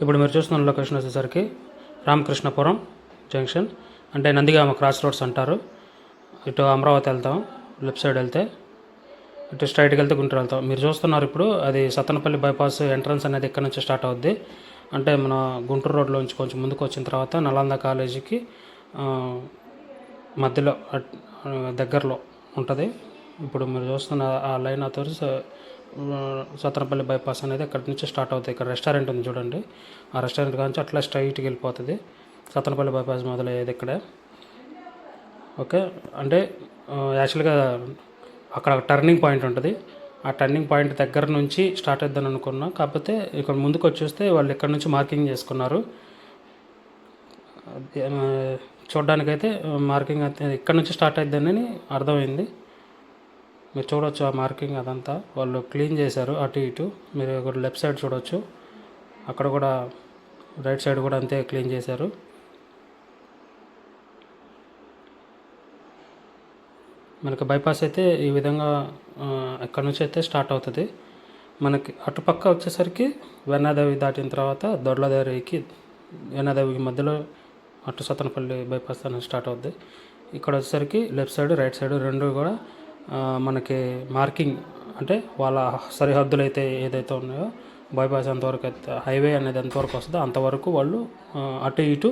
ఇప్పుడు మీరు చూస్తున్న లొకేషన్ వచ్చేసరికి రామకృష్ణపురం జంక్షన్ అంటే నందిగామ క్రాస్ రోడ్స్ అంటారు. ఇటు అమరావతి వెళ్తాం లెఫ్ట్ సైడ్ వెళ్తే ఇటు స్ట్రైట్కి వెళ్తే గుంటూరు వెళ్తాం. మీరు చూస్తున్నారు ఇప్పుడు అది సత్తనపల్లి బైపాస్ ఎంట్రన్స్ అనేది ఇక్కడ నుంచి స్టార్ట్ అవుద్ది. అంటే మన గుంటూరు రోడ్లోంచి కొంచెం ముందుకు వచ్చిన తర్వాత నలంద కాలేజీకి మధ్యలో దగ్గరలో ఉంటుంది. ఇప్పుడు మీరు చూస్తున్న ఆ లైన్ అతను సత్రంపల్లి బైపాస్ అనేది అక్కడి నుంచి స్టార్ట్ అవుతుంది ఇక్కడ రెస్టారెంట్ ఉంది చూడండి. ఆ రెస్టారెంట్ కాంచి అట్లా స్ట్రైట్కి వెళ్ళిపోతుంది. సత్రంపల్లి బైపాస్ మొదలయ్యేది ఇక్కడ. ఓకే. అంటే యాక్చువల్గా అక్కడ టర్నింగ్ పాయింట్ ఉంటుంది. ఆ టర్నింగ్ పాయింట్ దగ్గర నుంచి స్టార్ట్ అవుద్దని అనుకున్నా. కాకపోతే ఇక్కడ ముందుకు వచ్చేస్తే వాళ్ళు ఇక్కడ నుంచి మార్కింగ్ చేసుకున్నారు. అది, చూడ్డానికైతే మార్కింగ్ అయితే ఇక్కడ నుంచి స్టార్ట్ అయిద్దని అర్థమైంది. మీరు చూడొచ్చు ఆ మార్కింగ్ అదంతా. వాళ్ళు క్లీన్ చేశారు అటు ఇటు. మీరు ఇక్కడ లెఫ్ట్ సైడ్ చూడొచ్చు. అక్కడ కూడా రైట్ సైడ్ కూడా అంతే క్లీన్ చేశారు. మనకి బైపాస్ అయితే ఈ విధంగా ఎక్కడి నుంచి అయితే స్టార్ట్ అవుతుంది. మనకి అటుపక్క వచ్చేసరికి వెన్నాదేవి దాటిన తర్వాత దొడ్లదేవికి వెన్నాదేవికి మధ్యలో అటు సతనపల్లి బైపాస్ అనేది స్టార్ట్ అవుద్ది. ఇక్కడ వచ్చేసరికి లెఫ్ట్ సైడ్ రైట్ సైడ్ రెండు కూడా మనకి మార్కింగ్ అంటే వాళ్ళ సరిహద్దులు అయితే ఏదైతే ఉన్నాయో బైపాస్ ఎంతవరకు అయితే హైవే అనేది ఎంతవరకు వస్తుందో అంతవరకు వాళ్ళు అటు ఇటు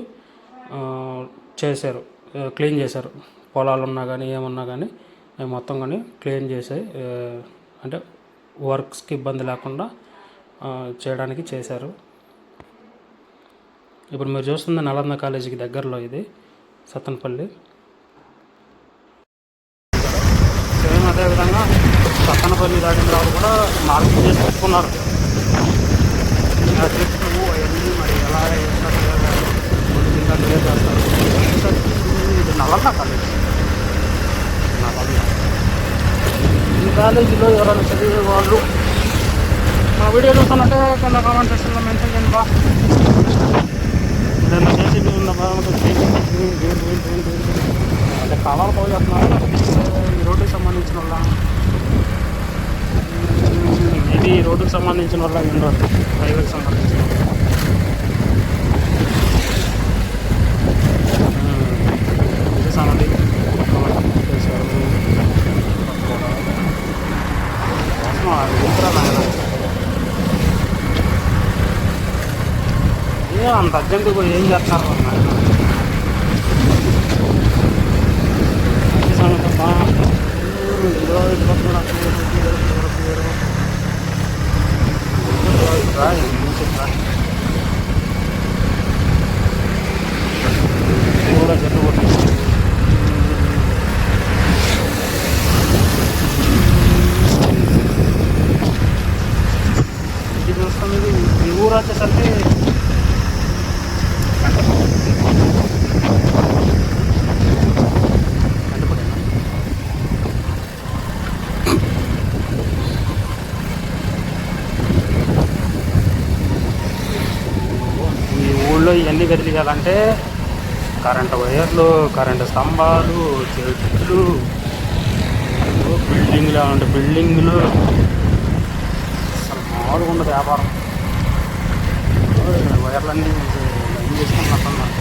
చేశారు క్లీన్ చేశారు. పొలాలు ఉన్నా కానీ ఏమున్నా కానీ మొత్తం కానీ క్లీన్ చేసే అంటే వర్క్స్కి ఇబ్బంది లేకుండా చేయడానికి చేశారు. ఇప్పుడు మీరు చూస్తుంది నలంద కాలేజీకి దగ్గరలో ఇది సత్తనపల్లి. సత్తనపల్లి దాటిన తర్వాత కూడా మార్కింగ్ చేసి పెట్టుకున్నారు చెట్లు అవన్నీ మరి ఎలా వేస్తారు చేస్తారు ఇది నలంద కాలేజ్ నలంద ఈ కాలేజీలో ఎవరైనా చదివే వాళ్ళు మా వీడియో చూస్తున్నట్టే కింద కామెంట్ సెక్షన్లో మెన్షన్ చేయండి బా ఏదైనా చేసి ఉందా అంటే కాలాలు పోయి చేస్తున్నారు ఈ రోడ్డుకి సంబంధించిన వాళ్ళ ఇది రోడ్డుకు సంబంధించిన వాళ్ళ ఉండదు హైవేకి సంబంధించిన ఇది సంగతి ఏ అంత అర్జెంటుగా ఏం అది సంగతమ్మా. ఉమ్, ఇదిగో ఇటు పక్కన నాకు ఇదిగో, ఇదిగో, ఇదిగో, ఇదిగో. ఇదిగో, ఇటు రా, ఇటు నుంచి ఇటు రా. ఇది కూడా చెట్టు కొట్టేసి. ఇది చూస్తుంది ఈ ఊరు వచ్చేసరికి కంటపడేనా? ఈ ఊళ్ళో చేయాలంటే కరెంటు వైర్లు కరెంటు స్తంభాలు చెట్లు బిల్డింగ్లు అంటే బిల్డింగ్లు. అసలు మామూలుగా ఉండదు వ్యాపారం. వైర్లన్నీ ఏం చేసుకున్నట్టున్నారు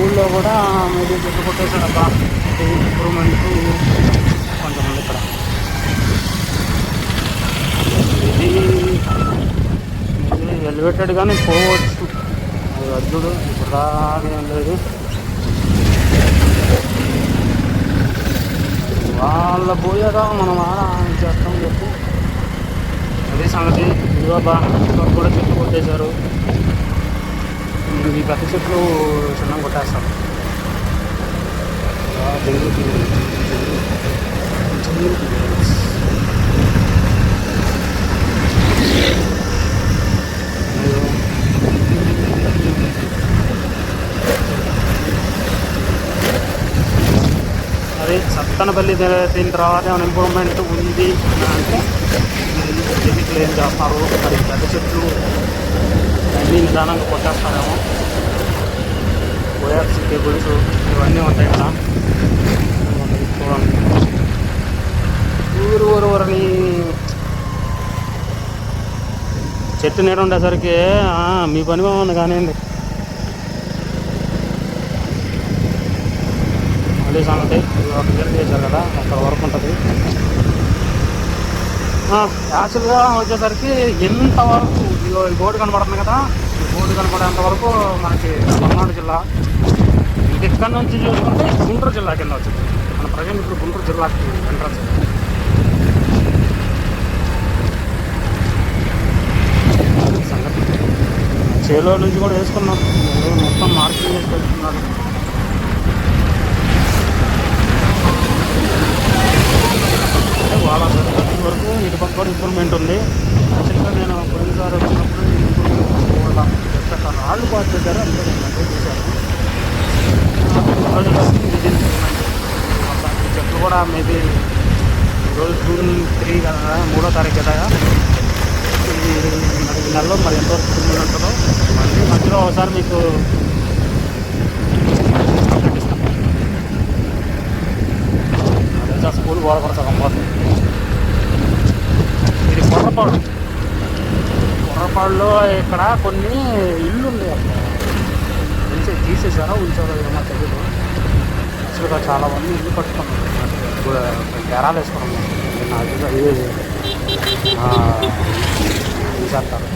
ఊళ్ళో కూడా మీరు చెట్లు కొట్టేసాడు అబ్బా ఇంప్రూవ్మెంట్ కొంచెం ఉంది ఇక్కడ ఇది ఇది ఎలివేటెడ్ కానీ పోవచ్చు. అది అద్దుడు ఇప్పుడు లేదు. వాళ్ళ పోయాక మనం ఆడ చేస్తాం చెప్పు. అదే సంగతి. ఇదిగో బా కూడా చెట్లు కొట్టేశారు. ఈ పెద్ద చెట్లు చిన్న కొట్టేస్తాం. ఇలా జరుగుతుంది. జరుగుతుంది. అది సత్తనపల్లి దీని తర్వాత ఏమైనా ఇంప్రూవ్మెంట్ ఉంది అంటే క్లీన్ చేస్తారు. మరి పెద్ద చెట్లు అన్నీ నిదానంగా కొట్టేస్తారేమో. ఓఆర్సీ కేబుల్స్ ఇవన్నీ ఉంటాయి కదా. చూడండి. ఊరు ఊరు ఊరని చెట్టు నీడ ఉండేసరికి మీ పని బాగుంది కానివ్వండి. మళ్ళీ సంగతి ఇది ఒక గేర్ చేశారు కదా అక్కడ వరకు ఉంటుంది. యాక్చువల్గా వచ్చేసరికి ఎంతవరకు ఇదిగో ఈ బోర్డు కనపడుతుంది కదా ఈ బోర్డు కనపడేంత వరకు మనకి పల్నాడు జిల్లా ఇంక ఇక్కడ నుంచి చూసుకుంటే గుంటూరు జిల్లా కింద వచ్చింది. మన ప్రజెంట్ ఇప్పుడు గుంటూరు జిల్లాకి ఎంట్రన్స్ అది సంగతి చేలో నుంచి కూడా వేసుకున్నాం. మొత్తం మార్కెట్ చేసి అంటే వాళ్ళ సరిహద్దు వరకు ఇటు పక్క కూడా ఇంప్రూవ్మెంట్ ఉంది. యాక్చువల్గా నేను పోయినసారి వచ్చినప్పుడు ఈ ఇంప్రూవ్మెంట్ జస్ట్ అక్కడ రాళ్ళు పాటు పెట్టారు అంతే నేను మెసేజ్ చెట్లు కూడా మేబీ ఈరోజు జూన్ త్రీ కదా మూడో తారీఖు కదా. ఈ మరి నెలలో మరి ఎంతో స్కూల్ ఉంటుందో మళ్ళీ మధ్యలో ఒకసారి మీకు స్కూల్ గోడ కూడా సగం పోతుంది ఇది కొర్రపాడు కొర్రపాడులో ఇక్కడ కొన్ని ఇల్లు ఉన్నాయి అక్కడ తీసేసారా ఉంచారో ఏమో తెలియదు యాక్చువల్గా చాలామంది ఇల్లు కట్టుకున్నారు ఇప్పుడు గెరాలు వేసుకున్నాం నాకు అది ఇది తీసేస్తారు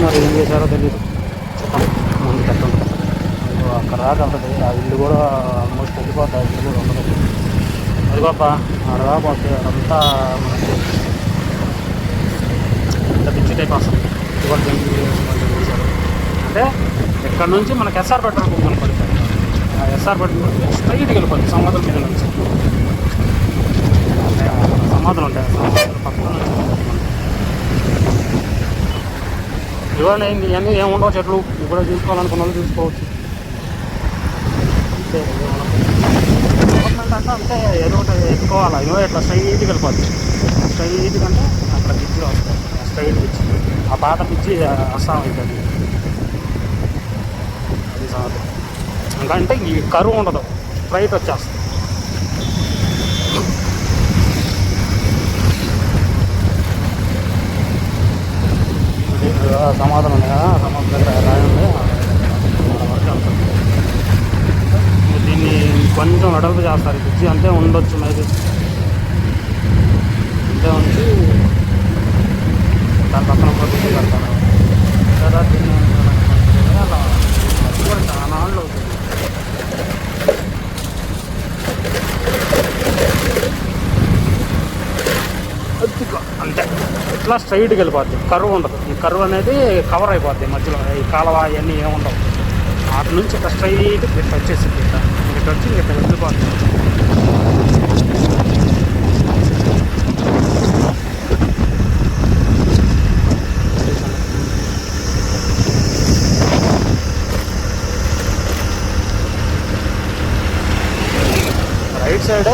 మరి ఏం చేశారో తెలియదు చూద్దాం ముందు పెట్టండి అక్కడ దాకా ఉంటుంది ఆ ఇల్లు కూడా ఆల్మోస్ట్ వెళ్ళిపోతుంది ఇల్లు కూడా ఉండదు అది గొప్ప ఆడదా పోతే అదంతా మనకి అంత పిచ్చి టైప్ వస్తుంది ఇది అంటే ఇక్కడ నుంచి మనకి ఎస్ఆర్ పెట్టడం కనపడుతుంది ఆ ఎస్ఆర్ పెట్టడం స్ట్రైట్కి వెళ్ళిపోతుంది సమాధుల మీద నుంచి సమాధులు ఉంటాయి. సమాధులు పక్కన నుంచి ఇవన్నీ ఇవన్నీ ఏముండవు చెట్లు. ఇవి కూడా చూసుకోవాలనుకున్న వాళ్ళు చూసుకోవచ్చు. అంతే. గవర్నమెంట్ అంటే అంతే. ఏదో ఒకటి ఎత్తుకోవాలి? ఇవో ఇట్లా స్ట్రైట్కి వెళ్ళిపోద్ది స్ట్రైట్కి అంటే అక్కడ పిచ్చిలో వస్తాయి స్ట్రైట్ పిచ్చి ఆ పాత పిచ్చి అస్సాం అవుతుంది అది సంగతి ఇంకా అంటే ఈ కరువు ఉండదు. స్ట్రైట్ వచ్చేస్తుంది. సమాధానం ఉంది? కదా సమాధానం దగ్గర రాయి ఉంది దీన్ని కొంచెం వెడల్పు చేస్తారు. బ్రిడ్జి అంతే ఉండొచ్చు మేబీ అంతే ఉంచి దాని పక్కన ఒక బ్రిడ్జి కడతారు దీన్ని అలా కూడా చాలా నాళ్ళు అవుతుంది. అంతే. ఇట్లా స్ట్రైట్కి వెళ్ళిపోద్ది. కరువు ఉండదు. ఈ కరువు అనేది కవర్ అయిపోద్ది మధ్యలో. ఈ కాలువ ఇవన్నీ ఏముండవు అటు నుంచి ఇట్లా స్ట్రైట్ ఇట్లా వచ్చేసింది ఇట్లా ఇట్లా వచ్చి ఇట్లా వెళ్ళిపోద్ది రైట్ సైడ్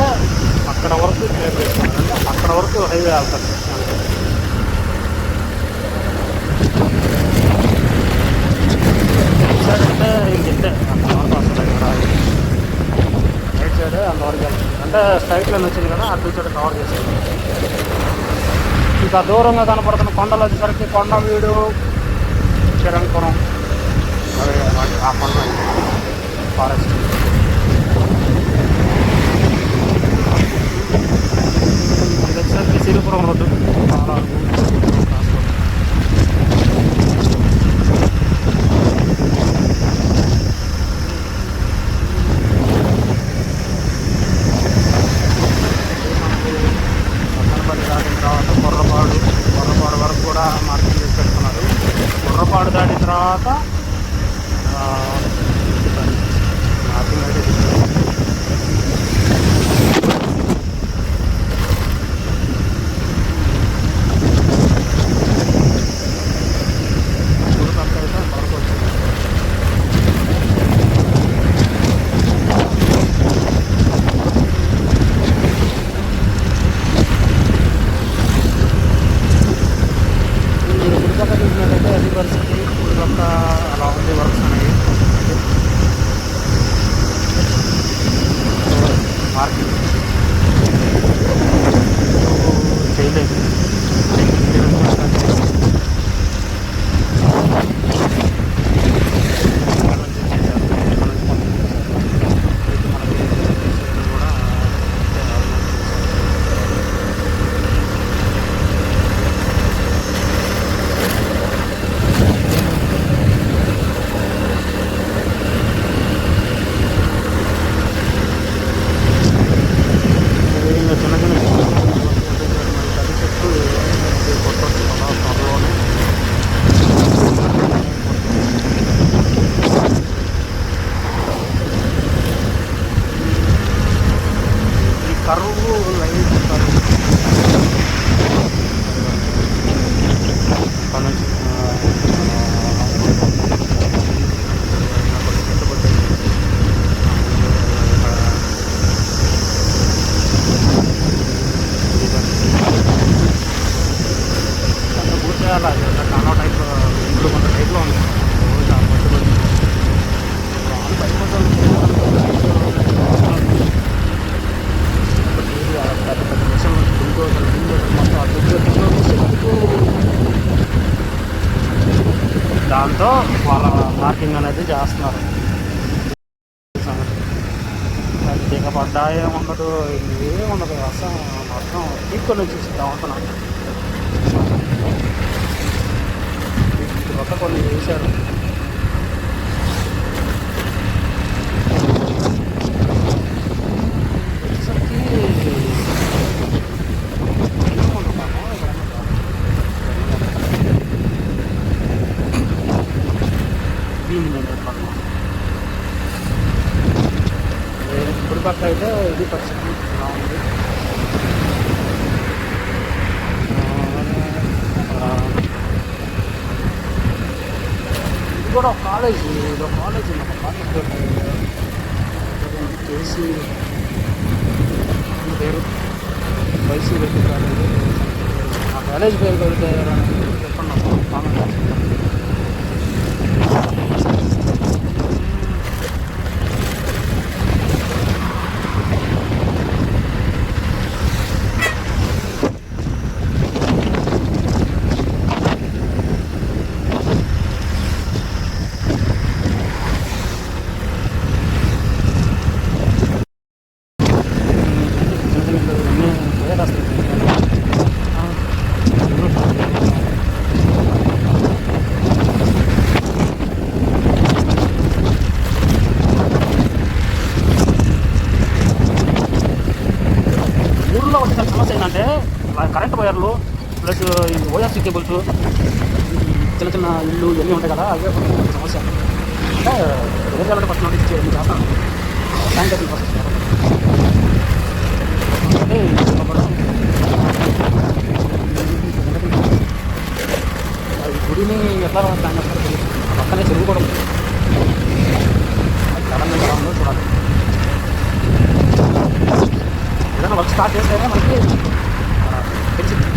అక్కడ వరకు క్లియర్ చేసుకున్నారు అంటే అక్కడ వరకు హైవే వెళ్తారు అంతే. రైట్ సైడ్ అంటే ఇంక ఇంతే అంతవరకు వస్తుంది ఇక్కడ రైట్ సైడ్ అంతవరకు వెళ్తుంది అంటే స్ట్రైట్ లైన్ వచ్చింది కదా అటు సైడ్ కవర్ చేసేది. ఇంకా దూరంగా కనపడుతున్న కొండలు వచ్చేసరికి కొండ వీడు కిరణ్పురం. అవి ఆ కొండ. ఫారెస్ట్ ఇది వచ్చేసరికి సిరిపురం రోడ్డు చాలా ట్రాన్స్పోర్ట్ పక్కనపల్లి దాటిన తర్వాత కుర్రపాడు కుర్రపాడు వరకు కూడా మార్కెట్ చేసి పెట్టుకున్నారు కుర్రపాడు అది ఉండదు ఏముండదు ఉండదు. అసలు మొత్తం తీసుకొని వచ్చేసి ఉంటున్నాం ఒక కొన్ని చేశారు వచ్చేసరికి ఏమనుకుంటాము దీని మీద పడతాం. ఏ- ఇప్పుడు పక్క అయితే ఇది పరిస్థితి ఇలా ఉంది ఇది కూడా ఒక కాలేజ్ ఇది ఒక కాలేజ్ కాలేజ్ చేసి పేరు వైసీ రెడ్డి కాలేజ్ ఆ కాలేజ్ పేరు పెడితే చెప్పండి కామెంట్ చేస్తాను ఊళ్ళో వచ్చిన సమస్య ఏంటంటే కరెంట్ ప్లస్ ఈ ఓఎస్సీ కేబుల్స్ చిన్న చిన్న ఇల్లు ఇవన్నీ ఉంటాయి కదా అవే కొంచెం సమస్య. అంటే ఏం ఫస్ట్ నోటీస్ చేయాలి చేస్తాను. శానిటైజింగ్ ప్రాసెస్ అంటే గుడిని ఎట్లా ప్లాన్ చేస్తారో తెలియదు. పక్కనే చెరువు కూడా ఉంది. అది చూడాలి. ఏదైనా వర్క్ స్టార్ట్ చేస్తేనే మనకి ఆ, తెలిసింది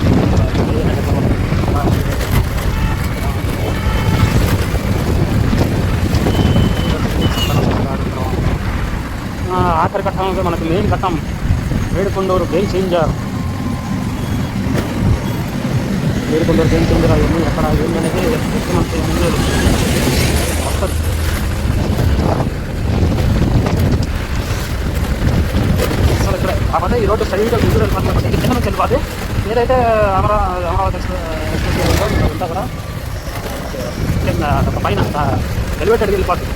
ఆ, ఆ, ఆఖరి ఘట్టంలో మనకు మెయిన్ ఘట్టం Vedukonduru game changer Vedukonduru game changer అవన్నీ ఎక్కడ ఏంటి అనేది జస్ట్ ముందు వస్తుంది కాకపోతే ఈ రోడ్డు స్ట్రైట్గా గుంటూరు వెళ్ళిపోతుంది కాబట్టి కింద నుంచి వెళ్ళిపోతే ఏదైతే అమరా అమరావతి ఉందో ఉంటా కూడా కింద పైన ఎలివేటెడ్కి వెళ్ళిపోతుంది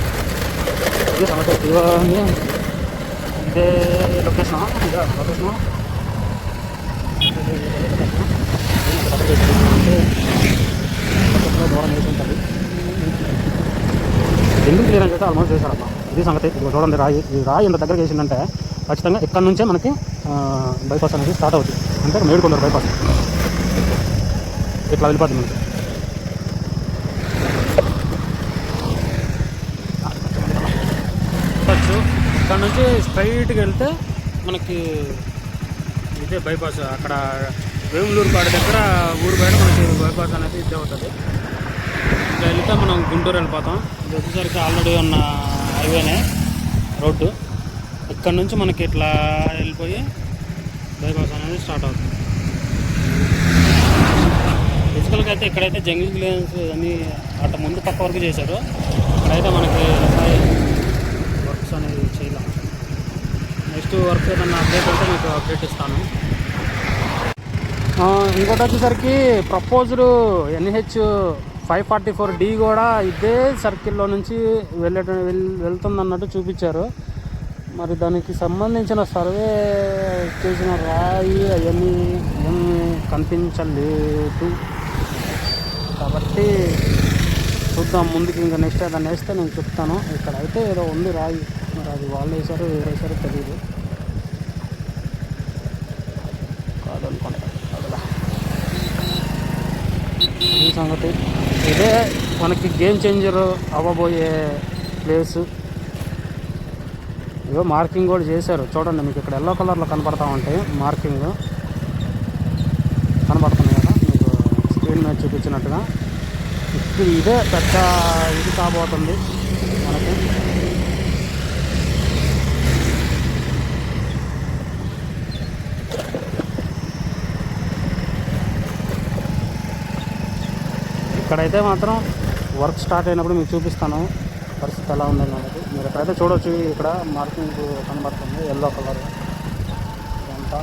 ఇదే సమస్య. De lo que es location mirad, వేసి ఎందుకు క్లియరెన్స్ అయితే ఆల్మోస్ట్ చేశారమ్మా ఇది సంగతి. ఇప్పుడు చూడండి రాయి ఈ రాయి ఇంత దగ్గరికి వేసిందంటే ఖచ్చితంగా ఇక్కడ నుంచే మనకి బైపాస్ అనేది స్టార్ట్ అవుతుంది. అంటే మేడుకొండరు బైపాస్ ఇట్లా వెళ్ళిపోతుంది మనకి వచ్చు ఇక్కడ నుంచి స్ట్రైట్గా వెళ్తే మనకి ఇదే బైపాస్ అక్కడ వేములూరు పాడు దగ్గర ఊరు బయట మనకి బైపాస్ అనేది ఇదే అవుతుంది ఇంకా వెళ్తే మనం గుంటూరు వెళ్ళిపోతాం. ఇది వచ్చేసరికి ఆల్రెడీ ఉన్న హైవేనే రోడ్డు. ఇక్కడ నుంచి మనకి ఇట్లా వెళ్ళిపోయి బైపాస్ అనేది స్టార్ట్ అవుతుంది. ఫిజికల్గా అయితే ఇక్కడైతే జంగిల్ క్లియరెన్స్ అని అటు ముందు పక్క వరకు చేశారు. ఇక్కడైతే మనకి వర్క్స్ అనేది చేయలేం నెక్స్ట్ వర్క్ ఏదన్నా అప్డేట్ ఉంటే మీకు అప్డేట్ ఇస్తాను. ఇంకోటి వచ్చేసరికి proposed NH five forty four D కూడా ఇదే సర్కిల్లో నుంచి వెళ్ళట వెళ్తుంది వెళ్తుందన్నట్టు చూపించారు. మరి దానికి సంబంధించిన సర్వే చేసిన రాయి అవన్నీ ఏమి కనిపించలేదు. కాబట్టి చూద్దాం ముందుకి ఇంకా నెక్స్ట్ ఏదైనా వేస్తే నేను చెప్తాను. ఇక్కడ అయితే ఏదో ఉంది రాయి. మరి అది వాళ్ళు వేశారు ఎవరు వేసారో తెలియదు ఈ సంగతి. ఇదే మనకి గేమ్ చేంజర్ అవ్వబోయే ప్లేస్ ఇవో మార్కింగ్ కూడా చేశారు. చూడండి మీకు ఇక్కడ ఎల్లో కలర్లో కనపడతా ఉంటాయి మార్కింగ్ కనపడుతుంది కదా? మీకు స్క్రీన్ మీద చూపించినట్టుగా. ఇప్పుడు ఇదే పెద్ద ఇది కాబోతుంది మనకి ఇక్కడైతే మాత్రం వర్క్ స్టార్ట్ అయినప్పుడు మీకు చూపిస్తాను. పరిస్థితి ఎలా ఉందని అనేది. మీరు ఎక్కడైతే చూడొచ్చు ఇక్కడ మార్కింగ్ కనబడుతుంది ఎల్లో కలర్ ఇదంతా.